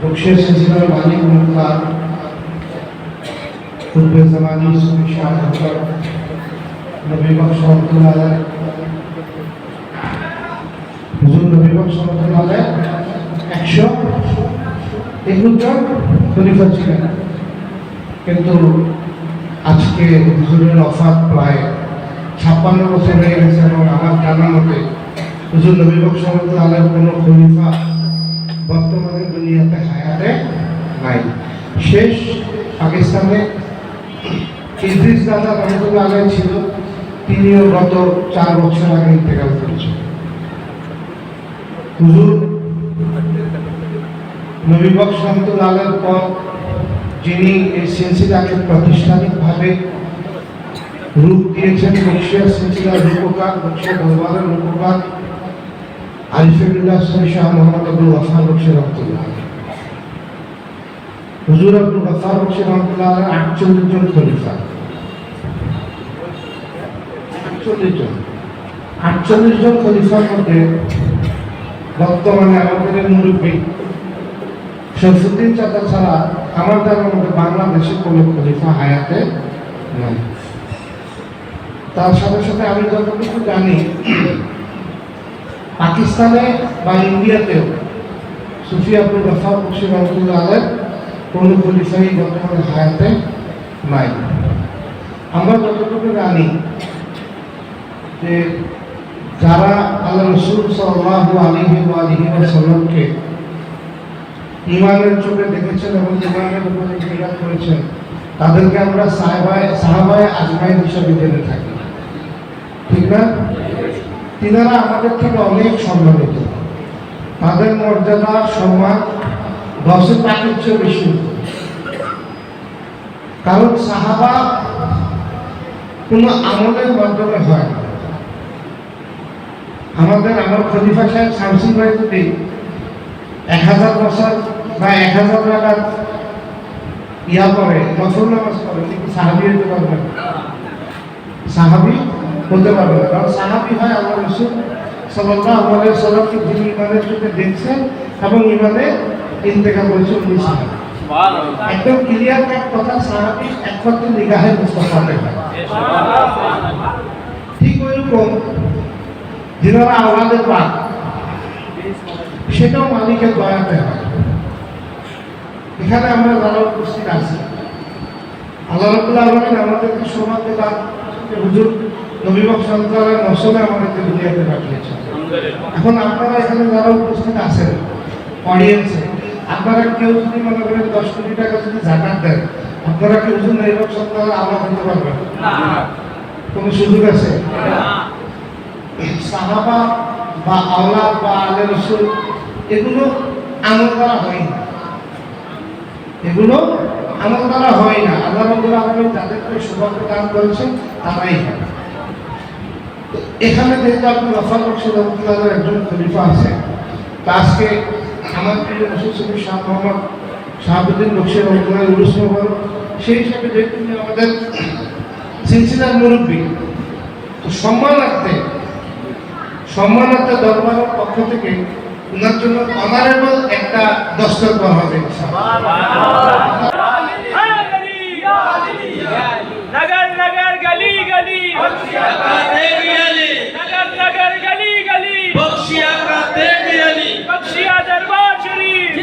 বক্সিয়া সিলসিলার মালিক মুখতার কুতুবে জামানি সুফি শাহ হজরত নবী বক্স রহমতুল্লাহ আলাইহ হুজুর নবী বক্স রহমতুল্লাহ আলাইহ একশো একুশ জন খলিফা ছিলেন। কিন্তু আজকে হুজুরের অফাত প্রায় ছাপ্পান্ন বছর হয়ে গেছে এবং আমার জানা মতে হুজুর নবী বক্স রহমতুল্লাহ আলাইহ কোনো খলিফা বর্তমানে দুনিয়াতে হায়াতে নাই। শেষ পাকিস্তানে ইদ্রিস দাদা রহমতুল্লাহ আলাই ছিল, তিনিও গত চার বছর আগে ইন্তেকাল করেছেন। হুজুর, নবী বক্স রহমতুল্লাহ পর যিনি এই সিলসিলাকে প্রাতিষ্ঠানিকভাবে রূপ দিয়েছেন বক্সিয়া সিলসিলার রূপকার বক্সিয়া দরবারের রূপকার আরিফুল্লাহ শাহ মোহাম্মদ আব্দুল গফার বক্সি রহমতুল্লাহ। হুজুর আব্দুল গফার বক্সি রহমতুল্লাহ জন খলিফা। আটচল্লিশ জন। আটচল্লিশ জন খলিফার আমাদের মুরব্বী শরফুদ্দিন ছাড়া আমার জানার মধ্যে বাংলাদেশে কোনো খলিফা হায়াতে নাই। তার সাথে সাথে আমি যতটুকু জানি পাকিস্তানে বা ইন্ডিয়াতেও। সুফি আব্দুল গফার বক্সি রহমতুল্লাহ আলের কোনো খলিফাই বর্তমানে হায়াতে নাই। আমরা যতটুকু জানি যে যারা আল্লাহ রসুল সাল্লাহ আলিহি আলিহি সাল্লামকে ইমানের চোখে দেখেছেন এবং ইমানের উপরে জিজ্ঞাসা করেছেন, তাদেরকে আমরা সাহেবায় সাহাবায় আজমাইন হিসাবে জেনে থাকি। ঠিক না? তিনারা আমাদের থেকে অনেক সম্মানিত। তাদের মর্যাদা, সম্মান দশের পাখির চেয়ে বেশি। কারণ সাহাবা কোনো আমলের মাধ্যমে হয় আমাদের আমার খলিফা সাহেব শামসুল ভাই যদি এক হাজার বছর বা এক হাজার টাকার ইয়া করে, নফল নামাজ করে কিন্তু সাহাবি হতে পারবে সাহাবি হতে পারবে না। কারণ সাহাবি হয় আল্লাহ রসুল সাল্লাহ আমাদের সাল্লামকে যিনি ইমানের চোখে দেখছেন এবং ইমানে ইন্তেকাল করেছেন উনি সাহাবি। একদম ক্লিয়ার কাট কথা সাহাবি একমাত্র নিগাহে মুস্তফাতে হয় ঠিক ওইরকম যিনারা আওলাদের পাক সেটাও মালিকের দয়াতে হয়। এখানে আমরা যারা উপস্থিত আছি আল্লাহ রবুল্লাহ আমাদেরকে সৌভাগ্য দান হুজুর নবীবক সন্তানের মৌসুমে আমাদেরকে দুনিয়াতে পাঠিয়েছেন। এখন আপনারা এখানে যারা উপস্থিত আছেন অডিয়েন্সে আপনারা কেউ যদি মনে করেন দশ কোটি টাকা যদি জাকাত দেন, আপনারা কি হুজুর নবীবক সন্তানের আল্লাহ হতে পারবেন? কোনো সুযোগ আছে? সাহাবা বা বা আলে রসুল, এগুলো আমল করা হয় না। এগুলো আমল করা হয় না। আল্লাহ আলামিন যাদেরকে সৌভাগ্য দান করেছেন, তারাই হয়। এখানে যেহেতু আপনি রফা করছেন রহমতুল্লাহ একজন খলিফা আছে তা আজকে আমার প্রিয় মুসলিম শাহ মোহাম্মদ শাহাবুদ্দিন বক্সি রহমতুল্লাহ উরুসমান সেই হিসাবে যেহেতু আমাদের সিলসিলার মুরব্বী তো সম্মানার্থে সম্মানার্থে দরবারের পক্ষ থেকে ওনার জন্য অনারেবল একটা দস্তর করা হবে নগর নগর গলি গলি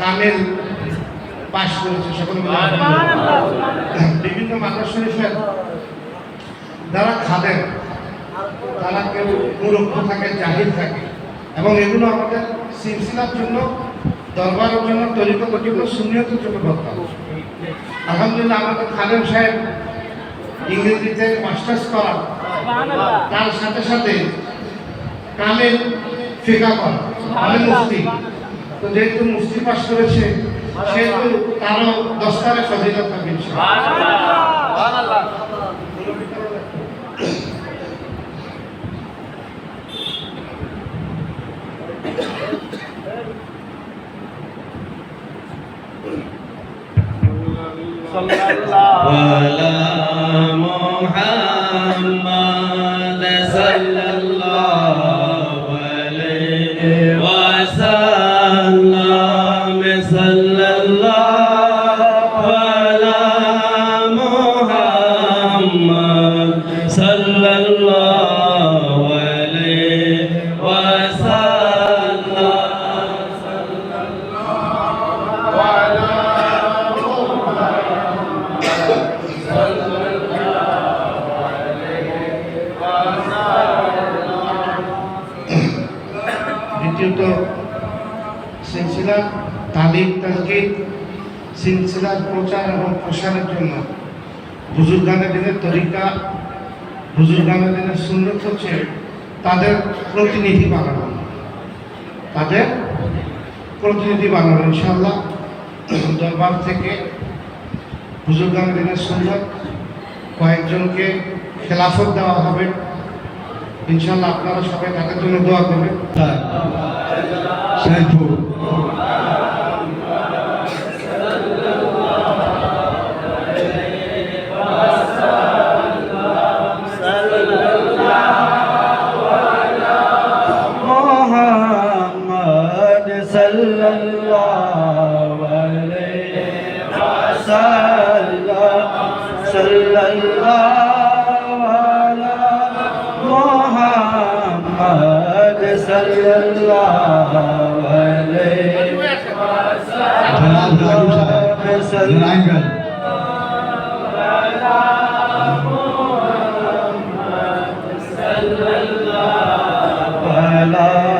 কামেল পাশ করেছে সকল বিভিন্ন মাদ্রাসা যারা খাদেন তারা কেউ মূর্খ থাকে জাহির থাকে এবং এগুলো আমাদের সিলসিলার জন্য দরবারের জন্য তরিকতের জন্য সুনিয়তের জন্য দরকার আলহামদুলিল্লাহ আমাদের খালেম সাহেব ইংরেজিতে মাস্টার্স করা তার সাথে সাথে কামেল ফিকা করা কামেল মুফতি। তো যেহেতু মুফতি পাশ করেছে সেহেতু তারও দশটারে ফজিলত থাকবে ইনশাআল্লাহ। وعلى محمد সিলসিলা, তালিম তাজকিদ সিলসিলার প্রচার এবং প্রসারের জন্য বুজুর্গানের দিনের তরিকা বুজুর্গানের দিনের সুন্নত হচ্ছে তাদের প্রতিনিধি বানানো। তাদের প্রতিনিধি বানানো ইনশাল্লাহ দরবার থেকে বুজুর্গানের দিনের সুন্নত, কয়েকজনকে খেলাফত দেওয়া হবে। ইনশাল্লাহ আপনারা সবাই তাদের জন্য দোয়া করবেন। সাইফুল। মোহাম্মদ সাল্লাল্লাহু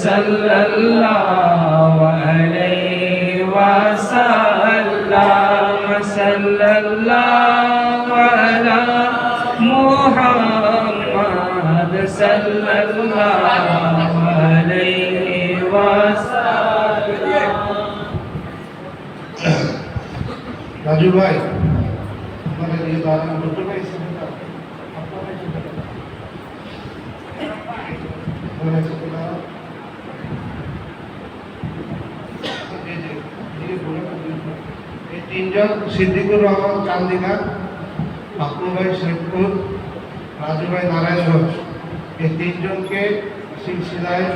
صلى الله عليه وسلم صلى الله على محمد صلى الله عليه وسلم রাজু ভাই আমাদের এই দাঁড়ানো দুটো ভাই তিনজন সিদ্দিকুর রহমান চান্দিনা বাপু ভাই শেখপুর রাজু ভাই নারায়ণগঞ্জ। এই তিনজনকে সিলসিলায়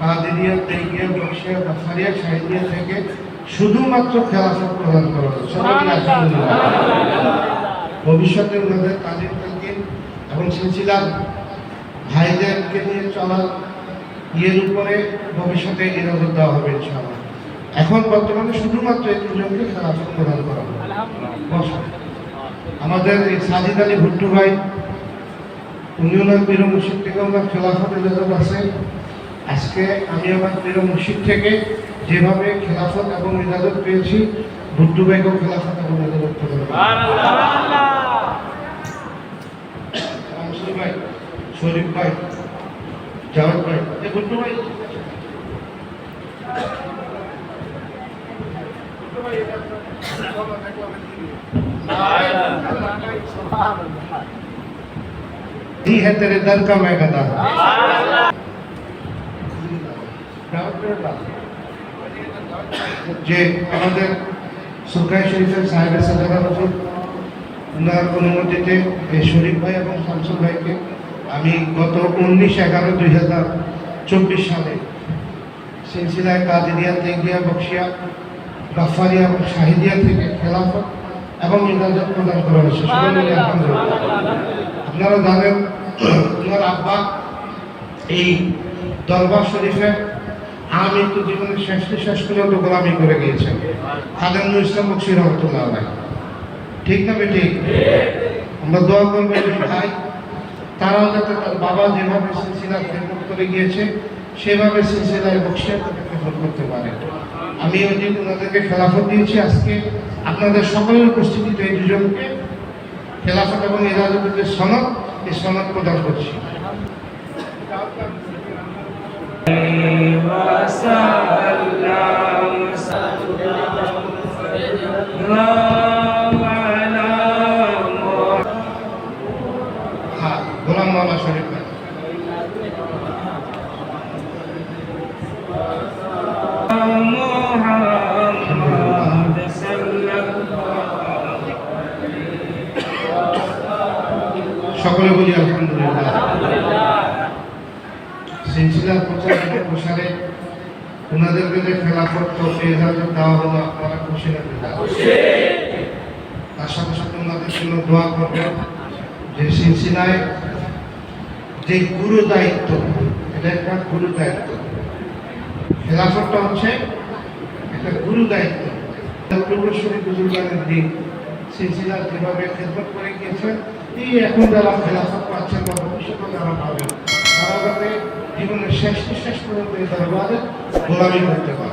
কাদিরিয়া তেগিয়া বক্সিয়া বাসারিয়া সাহিদিয়া থেকে শুধুমাত্র খেলাফত প্রদান করা হলো ভবিষ্যতে ওনাদের তালিম তালিম এবং সিলসিলার ভাইদেরকে নিয়ে চলার ইয়ের উপরে ভবিষ্যতে নজর দেওয়া হবে ইনশাআল্লাহ। এখন বর্তমানে শুধুমাত্র এই তিনজনকে খেলাফত প্রদান করা। আমাদের এই সাজিদ আলী ভুট্টু ভাই, উনি ওনার পীর মুর্শিদ থেকে ওনার খেলাফত এলাকাত আছে। আজকে আমি আমার পীর মুর্শিদ থেকে যেভাবে খেলাফত এবং ইজাজত পেয়েছি, ভুট্টু ভাইকেও খেলাফত এবং ইজাজত করা ভাই, শরীফ ভাই জাভেদ ভাই গুড্ডু ভাই। ही है तेरे दर का मैं गदा যে আমাদের সুরকাই শরীফের সাহেবের সাদাকা হুজুর ওনার অনুমতিতে এই শরীফ ভাই এবং শামসুল ভাইকে আমি গত উনিশ এগারো দুই হাজার চব্বিশ সালে সিলসিলায় কাদিরিয়া তেঙ্গিয়া বক্সিয়া গাফারিয়া এবং শাহিদিয়া থেকে খেলাফত এবং ইন্দ্রাজ প্রদান করা হয়েছে। আপনারা জানেন ওনার আব্বা এই দরবার শরীফে আমি তো জীবনের শেষ শেষ পর্যন্ত গোলামি করে গিয়েছেন। খাদেমুল ইসলাম বক্সি রহমতুল্লাহ ঠিক না ঠিক আমরা দোয়া করব ভাই। তারাও যাতে তার বাবা যেভাবে সিলসিলা খেদমত করে গিয়েছে সেভাবে সিলসিলায় বক্সিয়া তাকে খেদমত করতে পারে। আমি ওই দিন ওনাদেরকে খেলাফত দিয়েছি আজকে। আপনাদের সকলের উপস্থিতিতে এই দুজনকে খেলাফত এবং ইরাজতের যে সনদ, এই সনদ প্রদান করছি। হ্যাঁ গোলাম মাওলা সকলে বলি আলহামদুলিল্লাহ। সিলসিলার প্রচার প্রসারে ওনাদেরকে যে খেলাফত তো হলো আপনারা খুশি না তার সাথে সাথে ওনাদের জন্য দোয়া করবেন যে সিলসিলায় যে গুরু দায়িত্ব, এটা একটা গুরু দায়িত্ব। খেলাফতটা হচ্ছে একটা গুরু দায়িত্ব। পূর্বশ্বরী বুজুর্গানের দিন সিলসিলার যেভাবে খেদমত করে গিয়েছেন এই এখন যারা খেলাফত পাচ্ছেন বা ভবিষ্যতে যারা পাবেন তারা যাতে জীবনের শেষ শেষ পর্যন্ত এই দরবারে গোলামি করতে পারে।